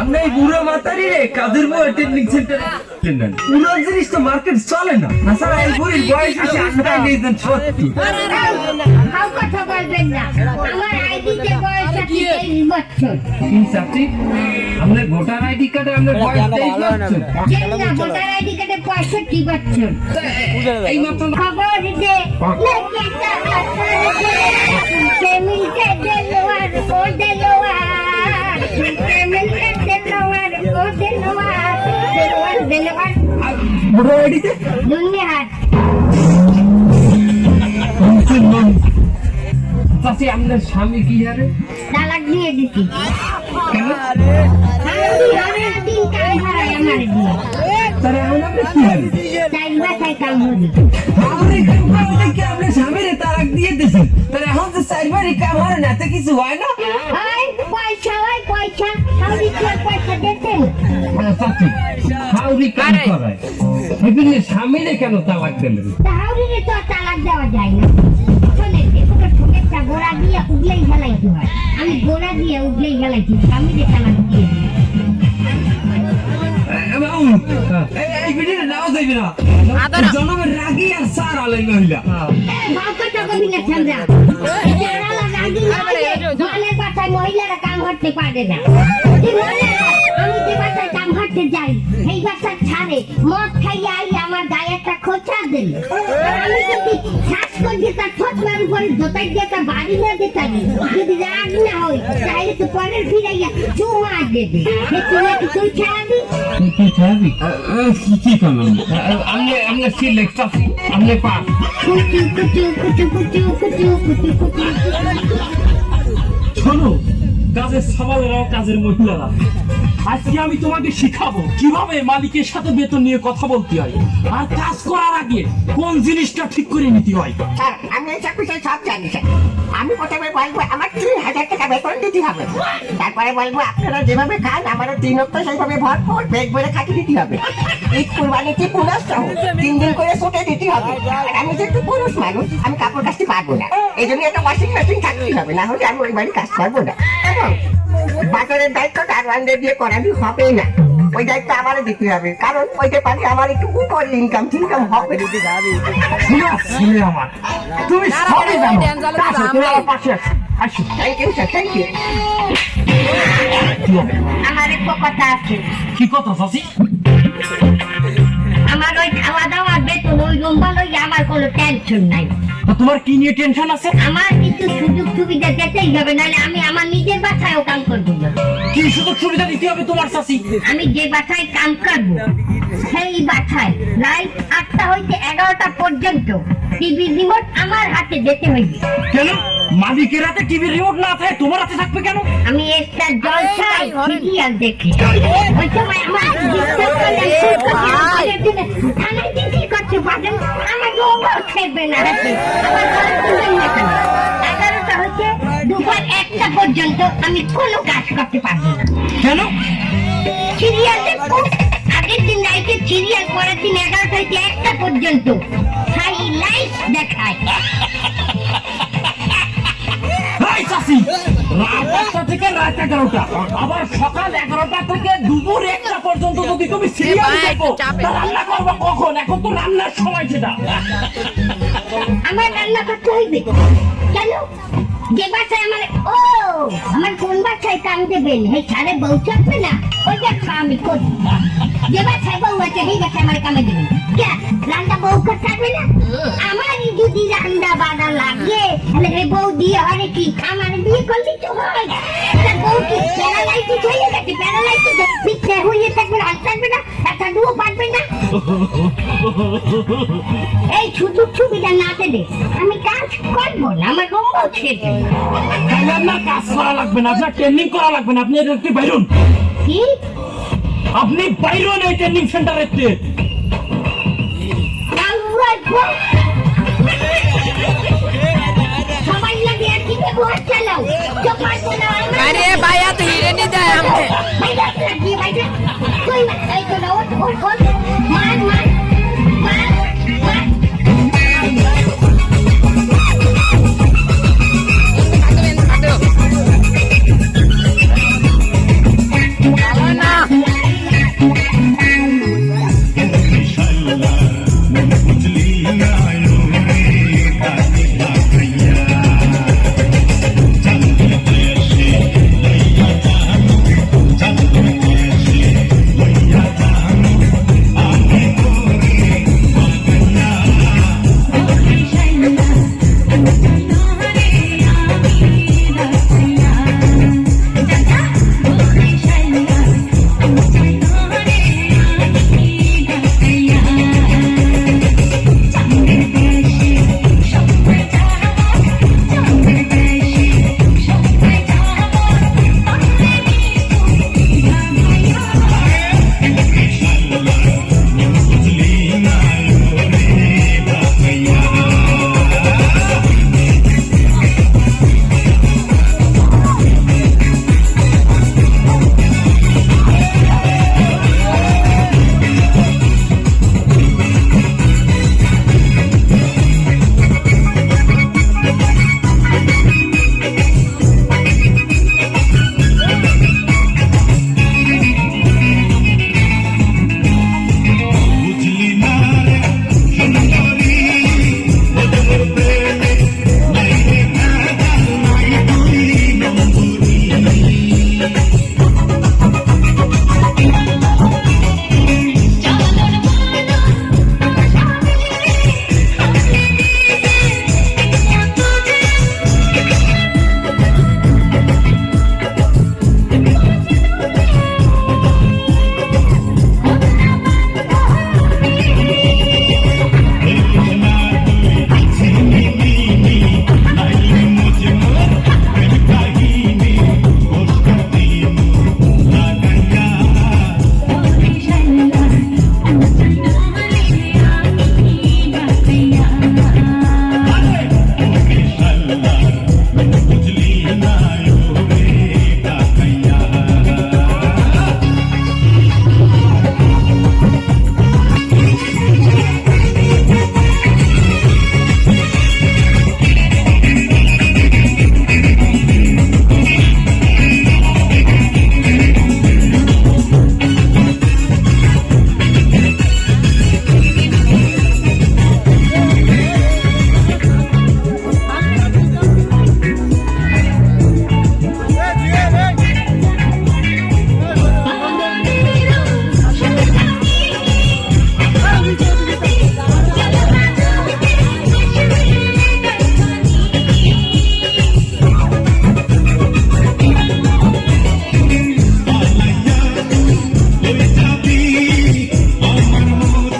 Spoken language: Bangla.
আমরা এই বুড়ো মাতারি রে কাদের বউ ট্রেনিং সেন্টার পুরো জিনিস তো মার্কেট চলে না। তাছাড়া এই বুড়ির বয়স হচ্ছে আন্দাজ নিয়েছেন সত্যি হাউ কথা বলবেন না। আমার আইডিতে বয়স আছে তেইশ বছর। কি চাচি আপনার ভোটার আইডি কার্ডে আপনার বয়স তেইশ না? ভোটার আইডি কার্ডে পঁয়ষট্টি বছর। এই মাত্র খবর দে লেকে টাকা দেলোয়ার ও দেলোয়ার জানেন চাই বাসায় কাম করি আপনি কাম করতে কি আপনি স্বামীর তারাক দিয়ে দিয়েছেন তাহলে এখন তো চারবারই কাম হয় না কিছু হয় না? স্বামীরে কেন তালাক দিলেন তা তো তালাক দেওয়া যায় না গোড়া দিয়ে উগলেই ফেলাইতে হয় আমি গোড়া দিয়ে উগলেই ফেলাইছি স্বামীরে তালাক দিয়ে জনমের রাগি আর। সার আলাই মহিলা বাসায় মহিলারা কাম করতে পারে না। আমি যে বাসায় কাম করতে যাই সেই বাসা ছাড়ে মদ খাইয়া আই আমার গায়ে একটা খোঁচা দিল আমি যদি শ্বাস করে তার ঠোঁটমার উপরে জোতাই দিয়ে তার বাড়ি না দিতাম যদি রাগ না হয় তাহলে তো পরের ফিরাইয়া চুমা দেবে। সে চুমা কি তুই ছাড়াবি কি করলাম আমনে আমনে সিলেক্ট চাচি পাস কুচু কুচু কুচু কুচু কুচু কুচু কুচু। শোনো কাজের সবালেরাও কাজের মহিলারা আজকে আমি তোমাকে শিখাবো কীভাবে মালিকের সাথে বেতন নিয়ে কথা বলতে হয় আর কাজ করার আগে কোন জিনিসটা ঠিক করে নিতে হয়। স্যার, আমি এইসব বিষয়ে সব জানি আমি প্রথমে বলব, আমার তিন হাজার টাকা বেতন দিতে হবে। তারপরে বলব, আপনারা যেভাবে খান, আমারও তিন অক্ট সেইভাবে ভরপুর, পেট ভরে খাটি দিতে হবে। ঈদ কুরবানিতে সহ তিন দিন করে ছুটে দিতে হবে। আমি যেহেতু পুরুষ মানুষ, আমি কাপড় কাচতে পারব না। এই জন্য একটা ওয়াশিং মেশিন থাকতে হবে, না হলে আমি ওই বাড়ি কাজ করব না। বাজারের দায়িত্ব দারোয়ানদের দিয়ে করাবি হবে না। ওই দায়িত্ব আমারও দিতে হবে। কারণ ওইটা পারে আমার একটু উপর ইনকাম টিনকাম হবে। শুনে আমার। তুমি সবই জানো। আসো তুমি আমার পাশে আসো। আসো। Thank you sir thank you আমার একটা কথা আছে। কি কথা আমার ওই খাওয়া দাওয়া ওই রুম্বা লইয়া আমার কোনো টেনশন নাই তো তোমার কি নিয়ে টেনশন আছে আমার কিছু সুযোগ সুবিধা দিতেই হবে নাহলে আমি আমার নিজের বাসায়ও কাম করব না কি সুযোগ সুবিধা দিতে হবে তোমার চাচি আমি যে বাসায় কাম করব সেই বাসায় রাত আটটা হইতে এগারোটা পর্যন্ত টিভি রিমোট আমার হাতে যেতে হইবে কেন মালিকের হাতে টিভি রিমোট না থাকে তোমার হাতে থাকবে কেন আমি একটা জলসায় সিরিয়াল দেখি ওই সময় আমার করতে পারেন আমার রোগও খেলবে না হাতে আমার ঘরে তুলেন না কেন? এগারোটা হচ্ছে দুপুর একটা পর্যন্ত আমি কোনো কাজ করতে পারব না। কেন? সিরিয়াল আগের দিন নাইটে সিরিয়াল পরের দিন এগারোটা হইতে একটা পর্যন্ত হাইলাইট দেখায়। রাত দশটা থেকে রাত এগারোটা। আবার সকাল এগারোটা থেকে দুপুর তুমি সিরিয়াল দেখো রান্না করব কখন? এখন তো রান্নার সময় সেটা। আমার রান্না করতে হইবে। কেন যে বাসায় আমার ও আমার কোন বাসায় কাম দেবেন? এই ছাড়ে বউ চাপবে না? ওই দেখো আমি করি যে বাসায় বউ আছে সেই বাসায় আমার কামে দেবেন। কে? রান্না বউ করতে না? আমারই যদি রান্না বাড়া লাগে তাহলে এই বউ দিয়ে হয় কি? আমার বিয়ে করলি তো হয়। বউ কি প্যারালাইসিস হয়ে গেছে? প্যারালাইসিস পিঠে থাকব পারবে না? এই সুযোগ সুবিধা না পেলে আমি কাজ করব না আমার বউ ছেড়ে তাহলে কাজ করা লাগবে না আপনার ট্রেনিং করা লাগবে না আপনি এটা একটু বাইরুন। কি? আপনি বাইরুন এই ট্রেনিং সেন্টারের থেকে আরে भाई तो हीरे नहीं जाए हमने এই তো না ওঠ ওঠ